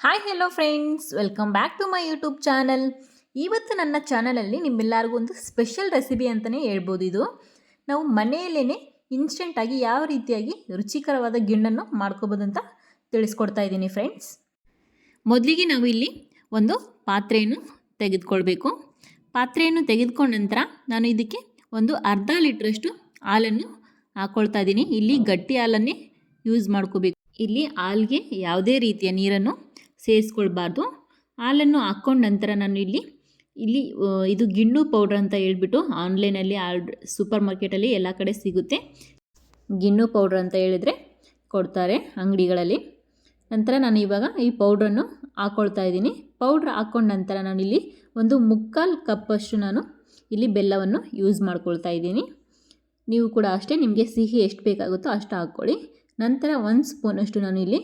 Hi hello friends welcome back to my YouTube channel ಇವತ್ತು ನನ್ನ ಚಾನಲಲ್ಲಿ ನಿಮ್ಮೆಲ್ಲರಿಗೂ ಒಂದು ಸ್ಪೆಷಲ್ ರೆಸಿಪಿ ಅಂತಲೇ ಹೇಳ್ಬೋದು ಇದು. ನಾವು ಮನೆಯಲ್ಲೇ ಇನ್ಸ್ಟೆಂಟಾಗಿ ಯಾವ ರೀತಿಯಾಗಿ ರುಚಿಕರವಾದ ಗಿಣ್ಣನ್ನು ಮಾಡ್ಕೋಬೋದು ಅಂತ ತಿಳಿಸ್ಕೊಡ್ತಾ ಇದ್ದೀನಿ ಫ್ರೆಂಡ್ಸ್ ಮೊದಲಿಗೆ ನಾವು ಇಲ್ಲಿ ಒಂದು ಪಾತ್ರೆಯನ್ನು ತೆಗೆದುಕೊಳ್ಬೇಕು. ಪಾತ್ರೆಯನ್ನು ತೆಗೆದುಕೊಂಡ ನಂತರ ನಾನು ಇದಕ್ಕೆ ಒಂದು ಅರ್ಧ ಲೀಟ್ರಷ್ಟು ಹಾಲನ್ನು ಹಾಕ್ಕೊಳ್ತಾ ಇದ್ದೀನಿ. ಇಲ್ಲಿ ಗಟ್ಟಿ ಹಾಲನ್ನೇ ಯೂಸ್ ಮಾಡ್ಕೋಬೇಕು. ಇಲ್ಲಿ ಹಾಲ್ಗೆ ಯಾವುದೇ ರೀತಿಯ ನೀರನ್ನು ಸೇರಿಸ್ಕೊಳ್ಬಾರ್ದು. ಹಾಲನ್ನು ಹಾಕ್ಕೊಂಡ ನಂತರ ನಾನು ಇಲ್ಲಿ ಇಲ್ಲಿ ಇದು ಗಿಣ್ಣು ಪೌಡ್ರ್ ಅಂತ ಹೇಳ್ಬಿಟ್ಟು ಆನ್ಲೈನಲ್ಲಿ ಆರ್ಡ್, ಸೂಪರ್ ಮಾರ್ಕೆಟಲ್ಲಿ ಎಲ್ಲ ಕಡೆ ಸಿಗುತ್ತೆ. ಗಿಣ್ಣು ಪೌಡ್ರ್ ಅಂತ ಹೇಳಿದರೆ ಕೊಡ್ತಾರೆ ಅಂಗಡಿಗಳಲ್ಲಿ. ನಂತರ ನಾನು ಇವಾಗ ಈ ಪೌಡ್ರನ್ನು ಹಾಕ್ಕೊಳ್ತಾ ಇದ್ದೀನಿ. ಪೌಡ್ರ್ ಹಾಕ್ಕೊಂಡ ನಂತರ ನಾನು ಇಲ್ಲಿ ಒಂದು ಮುಕ್ಕಾಲು ಕಪ್ಪಷ್ಟು ನಾನು ಇಲ್ಲಿ ಬೆಲ್ಲವನ್ನು ಯೂಸ್ ಮಾಡ್ಕೊಳ್ತಾ ಇದ್ದೀನಿ. ನೀವು ಕೂಡ ಅಷ್ಟೇ ನಿಮಗೆ ಸಿಹಿ ಎಷ್ಟು ಬೇಕಾಗುತ್ತೋ ಅಷ್ಟು ಹಾಕ್ಕೊಳ್ಳಿ. ನಂತರ ಒಂದು ಸ್ಪೂನಷ್ಟು ನಾನು ಇಲ್ಲಿ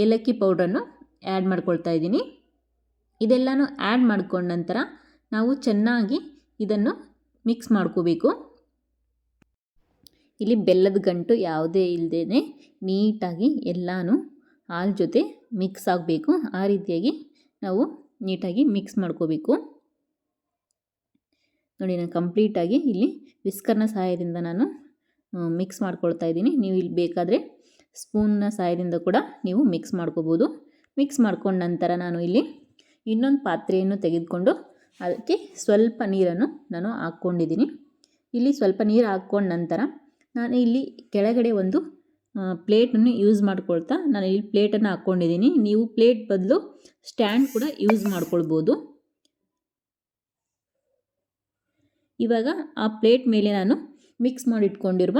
ಏಲಕ್ಕಿ ಪೌಡ್ರನ್ನು ಆ್ಯಡ್ ಮಾಡ್ಕೊಳ್ತಾ ಇದ್ದೀನಿ. ಇದೆಲ್ಲನೂ ಆ್ಯಡ್ ಮಾಡ್ಕೊಂಡ ನಂತರ ನಾವು ಚೆನ್ನಾಗಿ ಇದನ್ನು ಮಿಕ್ಸ್ ಮಾಡ್ಕೋಬೇಕು. ಇಲ್ಲಿ ಬೆಲ್ಲದ ಗಂಟು ಯಾವುದೇ ಇಲ್ಲದೇ ನೀಟಾಗಿ ಎಲ್ಲನೂ ಹಾಲು ಜೊತೆ ಮಿಕ್ಸ್ ಆಗಬೇಕು. ಆ ರೀತಿಯಾಗಿ ನಾವು ನೀಟಾಗಿ ಮಿಕ್ಸ್ ಮಾಡ್ಕೋಬೇಕು. ನೋಡಿ, ನಾನು ಕಂಪ್ಲೀಟಾಗಿ ಇಲ್ಲಿ ವಿಸ್ಕರ್ನ ಸಹಾಯದಿಂದ ನಾನು ಮಿಕ್ಸ್ ಮಾಡ್ಕೊಳ್ತಾ ಇದ್ದೀನಿ. ನೀವು ಇಲ್ಲಿ ಬೇಕಾದರೆ ಸ್ಪೂನ್ನ ಸಹಾಯದಿಂದ ಕೂಡ ನೀವು ಮಿಕ್ಸ್ ಮಾಡ್ಕೋಬೋದು. ಮಿಕ್ಸ್ ಮಾಡ್ಕೊಂಡ ನಂತರ ನಾನು ಇಲ್ಲಿ ಇನ್ನೊಂದು ಪಾತ್ರೆಯನ್ನು ತೆಗೆದುಕೊಂಡು ಅದಕ್ಕೆ ಸ್ವಲ್ಪ ನೀರನ್ನು ನಾನು ಹಾಕ್ಕೊಂಡಿದ್ದೀನಿ. ಇಲ್ಲಿ ಸ್ವಲ್ಪ ನೀರು ಹಾಕ್ಕೊಂಡ ನಂತರ ನಾನು ಇಲ್ಲಿ ಕೆಳಗಡೆ ಒಂದು ಪ್ಲೇಟನ್ನು ಯೂಸ್ ಮಾಡ್ಕೊಳ್ತಾ ನಾನು ಇಲ್ಲಿ ಪ್ಲೇಟನ್ನು ಹಾಕ್ಕೊಂಡಿದ್ದೀನಿ. ನೀವು ಪ್ಲೇಟ್ ಬದಲು ಸ್ಟ್ಯಾಂಡ್ ಕೂಡ ಯೂಸ್ ಮಾಡ್ಕೊಳ್ಬೋದು. ಇವಾಗ ಆ ಪ್ಲೇಟ್ ಮೇಲೆ ನಾನು ಮಿಕ್ಸ್ ಮಾಡಿಟ್ಕೊಂಡಿರುವ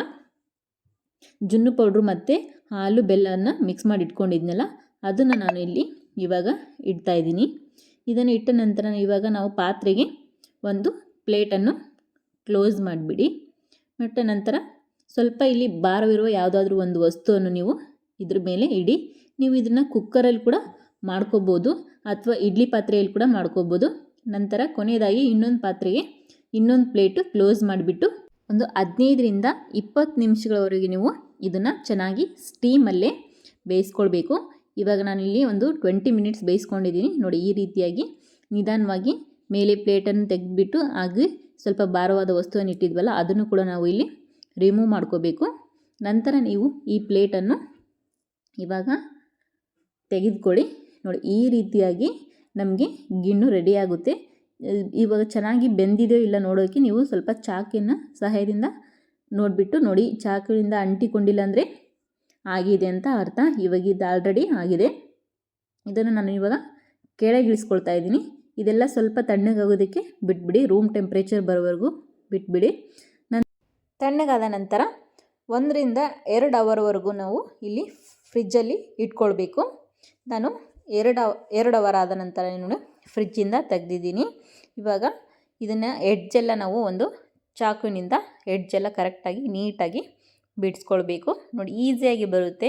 ಜುನ್ನು ಪೌಡ್ರು ಮತ್ತು ಹಾಲು ಬೆಲ್ಲವನ್ನು ಮಿಕ್ಸ್ ಮಾಡಿ ಇಟ್ಕೊಂಡಿದ್ನಲ್ಲ ಅದನ್ನು ನಾನು ಇಲ್ಲಿ ಇವಾಗ ಇಡ್ತಾ ಇದ್ದೀನಿ. ಇದನ್ನು ಇಟ್ಟ ನಂತರ ಇವಾಗ ನಾವು ಪಾತ್ರೆಗೆ ಒಂದು ಪ್ಲೇಟನ್ನು ಕ್ಲೋಸ್ ಮಾಡಿಬಿಡಿ. ಮತ್ತು ನಂತರ ಸ್ವಲ್ಪ ಇಲ್ಲಿ ಭಾರವಿರುವ ಯಾವುದಾದ್ರೂ ಒಂದು ವಸ್ತುವನ್ನು ನೀವು ಇದ್ರ ಮೇಲೆ ಇಡಿ. ನೀವು ಇದನ್ನು ಕುಕ್ಕರಲ್ಲಿ ಕೂಡ ಮಾಡ್ಕೋಬೋದು ಅಥವಾ ಇಡ್ಲಿ ಪಾತ್ರೆಯಲ್ಲಿ ಕೂಡ ಮಾಡ್ಕೋಬೋದು. ನಂತರ ಕೊನೆಯದಾಗಿ ಇನ್ನೊಂದು ಪಾತ್ರೆಗೆ ಇನ್ನೊಂದು ಪ್ಲೇಟು ಕ್ಲೋಸ್ ಮಾಡಿಬಿಟ್ಟು ಒಂದು ಹದಿನೈದರಿಂದ ಇಪ್ಪತ್ತು ನಿಮಿಷಗಳವರೆಗೆ ನೀವು ಇದನ್ನು ಚೆನ್ನಾಗಿ ಸ್ಟೀಮಲ್ಲೇ ಬೇಯಿಸ್ಕೊಳ್ಬೇಕು. ಇವಾಗ ನಾನಿಲ್ಲಿ ಒಂದು ಟ್ವೆಂಟಿ ಮಿನಿಟ್ಸ್ ಬೇಯಿಸ್ಕೊಂಡಿದ್ದೀನಿ. ನೋಡಿ, ಈ ರೀತಿಯಾಗಿ ನಿಧಾನವಾಗಿ ಮೇಲೆ ಪ್ಲೇಟನ್ನು ತೆಗೆದುಬಿಟ್ಟು ಹಾಗೆ ಸ್ವಲ್ಪ ಭಾರವಾದ ವಸ್ತುವನ್ನು ಇಟ್ಟಿದ್ವಲ್ಲ, ಅದನ್ನು ಕೂಡ ನಾವು ಇಲ್ಲಿ ರಿಮೂವ್ ಮಾಡ್ಕೋಬೇಕು. ನಂತರ ನೀವು ಈ ಪ್ಲೇಟನ್ನು ಇವಾಗ ತೆಗೆದುಕೊಳ್ಳಿ. ನೋಡಿ, ಈ ರೀತಿಯಾಗಿ ನಮಗೆ ಗಿಣ್ಣು ರೆಡಿ ಆಗುತ್ತೆ. ಇವಾಗ ಚೆನ್ನಾಗಿ ಬೆಂದಿದೆಯೋ ಇಲ್ಲ ನೋಡೋಕ್ಕೆ ನೀವು ಸ್ವಲ್ಪ ಚಾಕಿನ ಸಹಾಯದಿಂದ ನೋಡಿಬಿಟ್ಟು ನೋಡಿ, ಚಾಕಿನಿಂದ ಅಂಟಿಕೊಂಡಿಲ್ಲ ಅಂದರೆ ಆಗಿದೆ ಅಂತ ಅರ್ಥ. ಇವಾಗ ಇದು ಆಲ್ರೆಡಿ ಆಗಿದೆ. ಇದನ್ನು ನಾನು ಇವಾಗ ಕೆಳಗಿಳಿಸ್ಕೊಳ್ತಾ ಇದ್ದೀನಿ. ಇದೆಲ್ಲ ಸ್ವಲ್ಪ ತಣ್ಣಗಾಗೋದಕ್ಕೆ ಬಿಟ್ಬಿಡಿ. ರೂಮ್ ಟೆಂಪ್ರೇಚರ್ ಬರೋವರೆಗೂ ಬಿಟ್ಬಿಡಿ. ನನ್ನ ತಣ್ಣಗಾದ ನಂತರ ಒಂದರಿಂದ ಎರಡು ಅವರ್ವರೆಗೂ ನಾವು ಇಲ್ಲಿ ಫ್ರಿಜ್ಜಲ್ಲಿ ಇಟ್ಕೊಳ್ಬೇಕು. ನಾನು ಎರಡು ಎರಡು ಅವರ್ ಆದ ನಂತರ ನಾನು ಫ್ರಿಜ್ಜಿಂದ ತೆಗೆದಿದ್ದೀನಿ. ಇವಾಗ ಇದನ್ನು ಎಡ್ಜೆಲ್ಲ ನಾವು ಒಂದು ಚಾಕುವಿನಿಂದ ಎಡ್ಜೆಲ್ಲ ಕರೆಕ್ಟಾಗಿ ನೀಟಾಗಿ ಬಿಡಿಸ್ಕೊಳ್ಬೇಕು. ನೋಡಿ, ಈಸಿಯಾಗಿ ಬರುತ್ತೆ.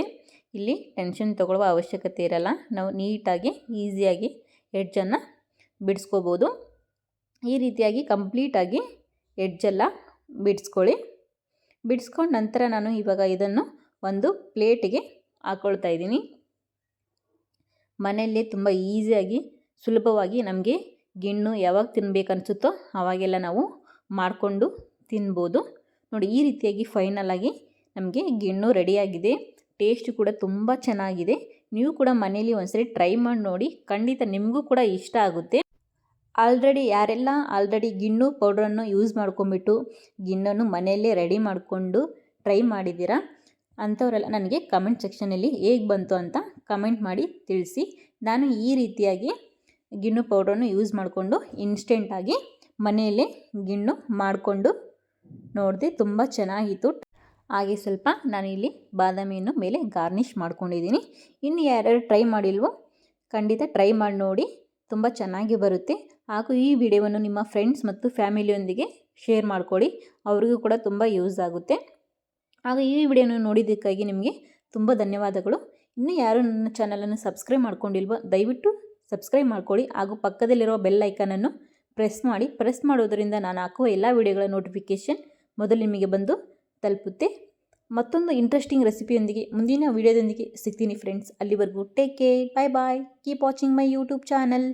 ಇಲ್ಲಿ ಟೆನ್ಷನ್ ತೊಗೊಳ್ಳುವ ಅವಶ್ಯಕತೆ ಇರಲ್ಲ. ನಾವು ನೀಟಾಗಿ, ಈಸಿಯಾಗಿ ಎಡ್ಜನ್ನು ಬಿಡಿಸ್ಕೋಬೋದು. ಈ ರೀತಿಯಾಗಿ ಕಂಪ್ಲೀಟಾಗಿ ಎಡ್ಜೆಲ್ಲ ಬಿಡಿಸ್ಕೊಳ್ಳಿ. ಬಿಡಿಸ್ಕೊಂಡ ನಂತರ ನಾನು ಇವಾಗ ಇದನ್ನು ಒಂದು ಪ್ಲೇಟಿಗೆ ಹಾಕ್ಕೊಳ್ತಾ ಇದ್ದೀನಿ. ಮನೆಯಲ್ಲೇ ತುಂಬ ಈಸಿಯಾಗಿ, ಸುಲಭವಾಗಿ ನಮಗೆ ಗಿಣ್ಣು ಯಾವಾಗ ತಿನ್ನಬೇಕನ್ಸುತ್ತೋ ಆವಾಗೆಲ್ಲ ನಾವು ಮಾಡಿಕೊಂಡು ತಿನ್ಬೋದು. ನೋಡಿ, ಈ ರೀತಿಯಾಗಿ ಫೈನಲಾಗಿ ನಮಗೆ ಗಿಣ್ಣು ರೆಡಿಯಾಗಿದೆ. ಟೇಸ್ಟ್ ಕೂಡ ತುಂಬ ಚೆನ್ನಾಗಿದೆ. ನೀವು ಕೂಡ ಮನೇಲಿ ಒಂದ್ಸರಿ ಟ್ರೈ ಮಾಡಿ ನೋಡಿ. ಖಂಡಿತ ನಿಮಗೂ ಕೂಡ ಇಷ್ಟ ಆಗುತ್ತೆ. ಆಲ್ರೆಡಿ ಯಾರೆಲ್ಲ ಆಲ್ರೆಡಿ ಗಿಣ್ಣು ಪೌಡ್ರನ್ನು ಯೂಸ್ ಮಾಡ್ಕೊಂಬಿಟ್ಟು ಗಿಣ್ಣನ್ನು ಮನೆಯಲ್ಲೇ ರೆಡಿ ಮಾಡಿಕೊಂಡು ಟ್ರೈ ಮಾಡಿದ್ದೀರಾ? ಅಂಥವರೆಲ್ಲ ನನಗೆ ಕಮೆಂಟ್ ಸೆಕ್ಷನಲ್ಲಿ ಹೇಗೆ ಬಂತು ಅಂತ ಕಮೆಂಟ್ ಮಾಡಿ ತಿಳಿಸಿ. ನಾನು ಈ ರೀತಿಯಾಗಿ ಗಿಣ್ಣು ಪೌಡ್ರನ್ನು ಯೂಸ್ ಮಾಡಿಕೊಂಡು ಇನ್ಸ್ಟೆಂಟಾಗಿ ಮನೆಯಲ್ಲೇ ಗಿಣ್ಣು ಮಾಡಿಕೊಂಡು ನೋಡಿದೆ ತುಂಬ ಚೆನ್ನಾಗಿತ್ತು. ಹಾಗೆ ಸ್ವಲ್ಪ ನಾನಿಲ್ಲಿ ಬಾದಾಮಿಯನ್ನು ಮೇಲೆ ಗಾರ್ನಿಷ್ ಮಾಡ್ಕೊಂಡಿದ್ದೀನಿ. ಇನ್ನು ಯಾರ್ಯಾರು ಟ್ರೈ ಮಾಡಿಲ್ವೋ, ಖಂಡಿತ ಟ್ರೈ ಮಾಡಿ ನೋಡಿ. ತುಂಬ ಚೆನ್ನಾಗಿ ಬರುತ್ತೆ. ಹಾಗೂ ಈ ವಿಡಿಯೋವನ್ನು ನಿಮ್ಮ ಫ್ರೆಂಡ್ಸ್ ಮತ್ತು ಫ್ಯಾಮಿಲಿಯೊಂದಿಗೆ ಶೇರ್ ಮಾಡ್ಕೊಳ್ಳಿ ಅವ್ರಿಗೂ ಕೂಡ ತುಂಬ ಯೂಸ್ ಆಗುತ್ತೆ. ಹಾಗೂ ಈ ವಿಡಿಯೋನ ನೋಡಿದ್ದಕ್ಕಾಗಿ ನಿಮಗೆ ತುಂಬ ಧನ್ಯವಾದಗಳು. ಇನ್ನೂ ಯಾರು ನನ್ನ ಚಾನಲನ್ನು ಸಬ್ಸ್ಕ್ರೈಬ್ ಮಾಡ್ಕೊಂಡಿಲ್ವೋ, ದಯವಿಟ್ಟು ಸಬ್ಸ್ಕ್ರೈಬ್ ಮಾಡ್ಕೊಳ್ಳಿ ಹಾಗೂ ಪಕ್ಕದಲ್ಲಿರೋ ಬೆಲ್ ಐಕನನ್ನು ಪ್ರೆಸ್ ಮಾಡಿ. ಪ್ರೆಸ್ ಮಾಡೋದರಿಂದ ನಾನು ಹಾಕುವ ಎಲ್ಲ ವಿಡಿಯೋಗಳ ನೋಟಿಫಿಕೇಷನ್ ಮೊದಲು ನಿಮಗೆ ಬಂದು ತಲುಪುತ್ತೆ. ಮತ್ತೊಂದು ಇಂಟ್ರೆಸ್ಟಿಂಗ್ ರೆಸಿಪಿಯೊಂದಿಗೆ ಮುಂದಿನ ವಿಡಿಯೋದೊಂದಿಗೆ ಸಿಗ್ತೀನಿ ಫ್ರೆಂಡ್ಸ್ ಅಲ್ಲಿವರೆಗೂ take care bye bye keep watching my YouTube channel